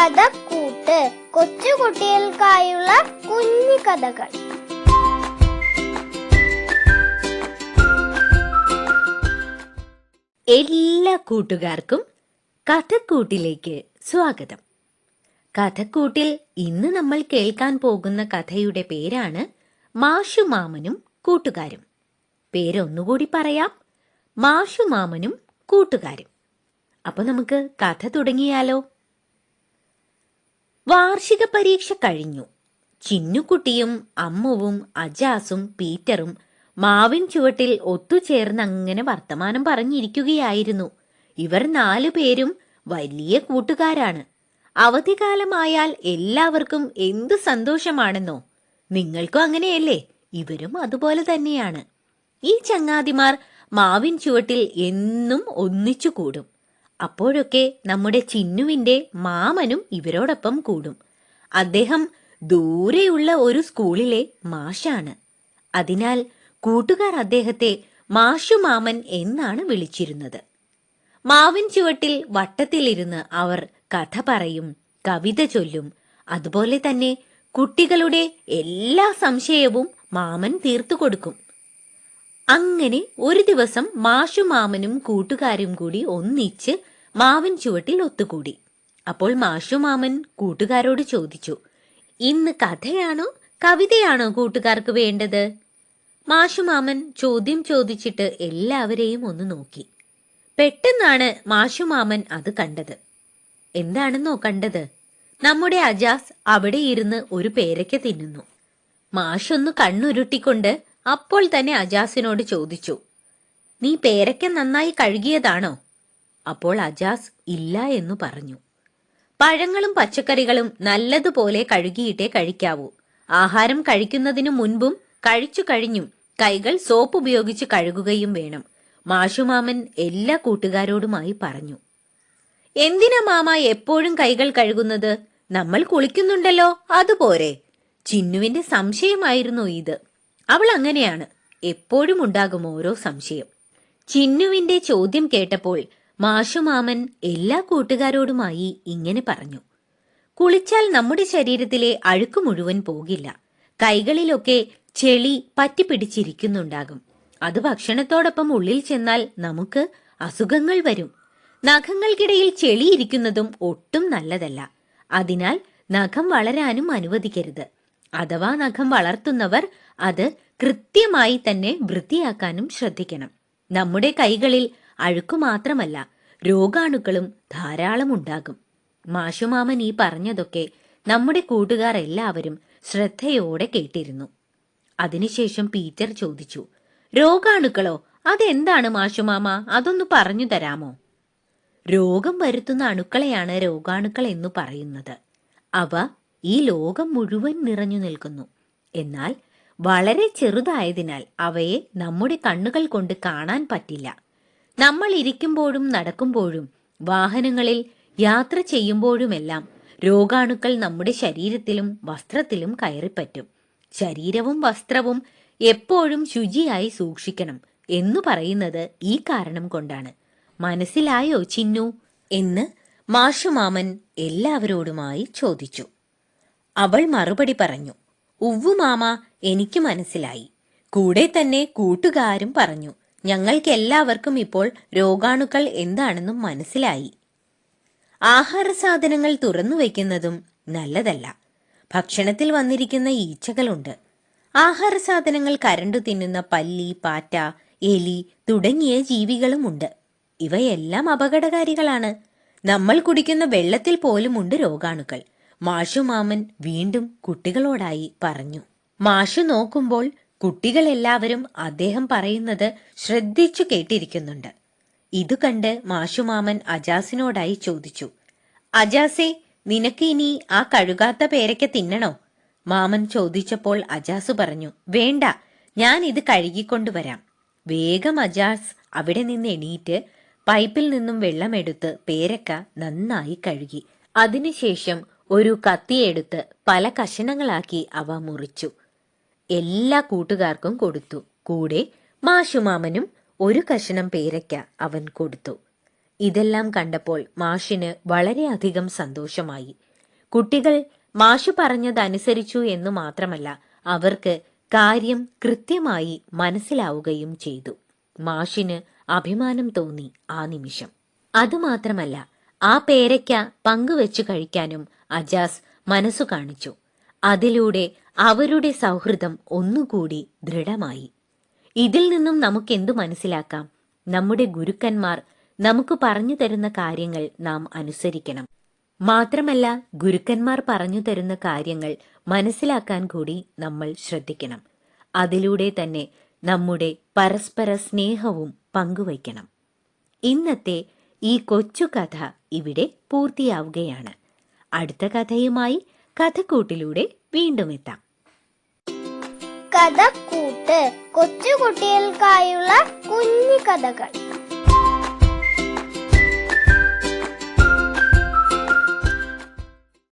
കഥക്കൂട്ട്. കൊച്ചുകുട്ടികൾക്കായുള്ള കുഞ്ഞു കഥകൾ. എല്ലാ കൂട്ടുകാർക്കും കഥക്കൂട്ടിലേക്ക് സ്വാഗതം. കഥക്കൂട്ടിൽ ഇന്ന് നമ്മൾ കേൾക്കാൻ പോകുന്ന കഥയുടെ പേരാണ് മാഷുമാമനും കൂട്ടുകാരും. പേരൊന്നുകൂടി പറയാം മാഷുമാമനും കൂട്ടുകാരും. അപ്പൊ നമുക്ക് കഥ തുടങ്ങിയാലോ? വാർഷിക പരീക്ഷ കഴിഞ്ഞു. ചിന്നുകുട്ടിയും അമ്മുവും അജാസും പീറ്ററും മാവിൻ ചുവട്ടിൽ ഒത്തുചേർന്ന് അങ്ങനെ വർത്തമാനം പറഞ്ഞിരിക്കുകയായിരുന്നു. ഇവർ നാലു പേരും വലിയ കൂട്ടുകാരാണ്. അവധികാലമായാൽ എല്ലാവർക്കും എന്തു സന്തോഷമാണെന്നോ? നിങ്ങൾക്കും അങ്ങനെയല്ലേ? ഇവരും അതുപോലെ തന്നെയാണ്. ഈ ചങ്ങാതിമാർ മാവിൻ ചുവട്ടിൽ എന്നും ഒന്നിച്ചു കൂടും അപ്പോഴൊക്കെ നമ്മുടെ ചിന്നുവിന്റെ മാമനും ഇവരോടൊപ്പം കൂടും. അദ്ദേഹം ദൂരെയുള്ള ഒരു സ്കൂളിലെ മാഷാണ്. അതിനാൽ കൂട്ടുകാർ അദ്ദേഹത്തെ മാഷു മാമൻ എന്നാണ് വിളിച്ചിരുന്നത്. മാവിൻ ചുവട്ടിൽ വട്ടത്തിലിരുന്ന് അവർ കഥ പറയും കവിത ചൊല്ലും. അതുപോലെ തന്നെ കുട്ടികളുടെ എല്ലാ സംശയവും മാമൻ തീർത്തു കൊടുക്കും. അങ്ങനെ ഒരു ദിവസം മാഷുമാമനും കൂട്ടുകാരും കൂടി ഒന്നിച്ച് മാവിൻ ചുവട്ടിൽ ഒത്തുകൂടി. അപ്പോൾ മാഷു മാമൻ കൂട്ടുകാരോട് ചോദിച്ചു ഇന്ന് കഥയാണോ കവിതയാണോ കൂട്ടുകാർക്ക് വേണ്ടത്? മാഷു മാമൻ ചോദ്യം ചോദിച്ചിട്ട് എല്ലാവരെയും ഒന്ന് നോക്കി. പെട്ടെന്നാണ് മാഷു മാമൻ അത് കണ്ടത്. എന്താണെന്നോ കണ്ടത്? നമ്മുടെ അജാസ് അവിടെ ഇരുന്ന് ഒരു പേരയ്ക്ക തിന്നുന്നു. മാഷൊന്ന് കണ്ണുരുട്ടിക്കൊണ്ട് അപ്പോൾ തന്നെ അജാസിനോട് ചോദിച്ചു നീ പേരയ്ക്ക നന്നായി കഴുകിയതാണോ? അപ്പോൾ അജാസ് ഇല്ല എന്നു പറഞ്ഞു. പഴങ്ങളും പച്ചക്കറികളും നല്ലതുപോലെ കഴുകിയിട്ടേ കഴിക്കാവൂ. ആഹാരം കഴിക്കുന്നതിനു മുൻപും കഴിച്ചു കഴിഞ്ഞും കൈകൾ സോപ്പ് ഉപയോഗിച്ച് കഴുകുകയും വേണം. മാഷുമാമൻ എല്ലാ കൂട്ടുകാരോടുമായി പറഞ്ഞു. എന്തിനാ മാമ എപ്പോഴും കൈകൾ കഴുകുന്നത്? നമ്മൾ കുളിക്കുന്നുണ്ടല്ലോ അതുപോരെ ചിന്നുവിന്റെ സംശയമായിരുന്നു ഇത്. അവൾ അങ്ങനെയാണ്. എപ്പോഴും ഉണ്ടാകും ഓരോ സംശയം. ചിന്നുവിന്റെ ചോദ്യം കേട്ടപ്പോൾ മാഷുമാമൻ എല്ലാ കൂട്ടുകാരോടുമായി ഇങ്ങനെ പറഞ്ഞു. കുളിച്ചാൽ നമ്മുടെ ശരീരത്തിലെ അഴുക്ക് മുഴുവൻ പോകില്ല. കൈകളിലൊക്കെ ചെളി പറ്റിപ്പിടിച്ചിരിക്കുന്നുണ്ടാകും. അത് ഭക്ഷണത്തോടൊപ്പം ഉള്ളിൽ ചെന്നാൽ നമുക്ക് അസുഖങ്ങൾ വരും. നഖങ്ങൾക്കിടയിൽ ചെളി ഇരിക്കുന്നതും ഒട്ടും നല്ലതല്ല. അതിനാൽ നഖം വളരാനും അനുവദിക്കരുത്. അഥവാ നഖം വളർത്തുന്നവർ അത് കൃത്യമായി തന്നെ വൃത്തിയാക്കാനും ശ്രദ്ധിക്കണം. നമ്മുടെ കൈകളിൽ അഴുക്കു മാത്രമല്ല രോഗാണുക്കളും ധാരാളം ഉണ്ടാകും. മാഷുമാമൻ ഈ പറഞ്ഞതൊക്കെ നമ്മുടെ കൂട്ടുകാർ എല്ലാവരും ശ്രദ്ധയോടെ കേട്ടിരുന്നു. അതിനുശേഷം പീറ്റർ ചോദിച്ചു രോഗാണുക്കളോ അതെന്താണ് മാഷുമാമ? അതൊന്ന് പറഞ്ഞു തരാമോ? രോഗം വരുത്തുന്ന അണുക്കളെയാണ് രോഗാണുക്കൾ എന്ന് പറയുന്നത്. അവ ഈ ലോകം മുഴുവൻ നിറഞ്ഞു നിൽക്കുന്നു. എന്നാൽ വളരെ ചെറുതായതിനാൽ അവയെ നമ്മുടെ കണ്ണുകൾ കൊണ്ട് കാണാൻ പറ്റില്ല. നമ്മൾ ഇരിക്കുമ്പോഴും നടക്കുമ്പോഴും വാഹനങ്ങളിൽ യാത്ര ചെയ്യുമ്പോഴുമെല്ലാം രോഗാണുക്കൾ നമ്മുടെ ശരീരത്തിലും വസ്ത്രത്തിലും കയറിപ്പറ്റും. ശരീരവും വസ്ത്രവും എപ്പോഴും ശുചിയായി സൂക്ഷിക്കണം എന്ന് പറയുന്നത് ഈ കാരണം കൊണ്ടാണ്. മനസ്സിലായോ ചിന്നു? എന്ന് മാഷുമാമൻ എല്ലാവരോടുമായി ചോദിച്ചു. അവൾ മറുപടി പറഞ്ഞു. ഉവ്വുമാമ എനിക്ക് മനസ്സിലായി. കൂടെ തന്നെ കൂട്ടുകാരും പറഞ്ഞു. ഞങ്ങൾക്ക് എല്ലാവർക്കും ഇപ്പോൾ രോഗാണുക്കൾ എന്താണെന്നും മനസ്സിലായി. ആഹാര സാധനങ്ങൾ തുറന്നു വയ്ക്കുന്നതും നല്ലതല്ല. ഭക്ഷണത്തിൽ വന്നിരിക്കുന്ന ഈച്ചകളുണ്ട്. ആഹാര സാധനങ്ങൾ കരണ്ടു തിന്നുന്ന പല്ലി പാറ്റ എലി തുടങ്ങിയ ജീവികളുമുണ്ട്. ഇവയെല്ലാം അപകടകാരികളാണ്. നമ്മൾ കുടിക്കുന്ന വെള്ളത്തിൽ പോലുമുണ്ട് രോഗാണുക്കൾ. മാഷു മാമൻ വീണ്ടും കുട്ടികളോടായി പറഞ്ഞു. മാഷു നോക്കുമ്പോൾ കുട്ടികളെല്ലാവരും അദ്ദേഹം പറയുന്നത് ശ്രദ്ധിച്ചു കേട്ടിരിക്കുന്നുണ്ട്. ഇതു കണ്ട് മാഷുമാമൻ അജാസിനോടായി ചോദിച്ചു അജാസെ നിനക്ക് ഇനി ആ കഴുകാത്ത പേരയ്ക്ക തിന്നണോ? മാമൻ ചോദിച്ചപ്പോൾ അജാസ് പറഞ്ഞു വേണ്ട ഞാൻ ഇത് കഴുകിക്കൊണ്ടുവരാം. വേഗം അജാസ് അവിടെ നിന്ന് എണീറ്റ് പൈപ്പിൽ നിന്നും വെള്ളമെടുത്ത് പേരക്ക നന്നായി കഴുകി. അതിനുശേഷം ഒരു കത്തിയെടുത്ത് പല കഷണങ്ങളാക്കി അവ മുറിച്ചു. എല്ലാ കൂട്ടുകാർക്കും കൊടുത്തു. കൂടെ മാഷുമാമനും ഒരു കഷണം പേരയ്ക്ക അവൻ കൊടുത്തു. ഇതെല്ലാം കണ്ടപ്പോൾ മാഷിന് വളരെയധികം സന്തോഷമായി. കുട്ടികൾ മാഷു പറഞ്ഞതനുസരിച്ചു എന്ന് മാത്രമല്ല അവർക്ക് കാര്യം കൃത്യമായി മനസ്സിലാവുകയും ചെയ്തു. മാഷിന് അഭിമാനം തോന്നി ആ നിമിഷം. അതുമാത്രമല്ല ആ പേരയ്ക്ക പങ്കുവെച്ചു കഴിക്കാനും അജാസ് മനസ്സു കാണിച്ചു. അതിലൂടെ അവരുടെ സൗഹൃദം ഒന്നുകൂടി ദൃഢമായി. ഇതിൽ നിന്നും നമുക്കെന്തു മനസ്സിലാക്കാം? നമ്മുടെ ഗുരുക്കന്മാർ നമുക്ക് പറഞ്ഞു തരുന്ന കാര്യങ്ങൾ നാം അനുസരിക്കണം. മാത്രമല്ല ഗുരുക്കന്മാർ പറഞ്ഞു തരുന്ന കാര്യങ്ങൾ മനസ്സിലാക്കാൻ കൂടി നമ്മൾ ശ്രദ്ധിക്കണം. അതിലൂടെ തന്നെ നമ്മുടെ പരസ്പര സ്നേഹവും പങ്കുവയ്ക്കണം. ഇന്നത്തെ ഈ കൊച്ചു കഥ ഇവിടെ പൂർത്തിയാവുകയാണ്. അടുത്ത കഥയുമായി കഥക്കൂട്ടിലൂടെ വീണ്ടും എത്താം കഥക്കൂട്ട് കൊച്ചുകുട്ടികൾക്കായുള്ള കുഞ്ഞു കഥകൾ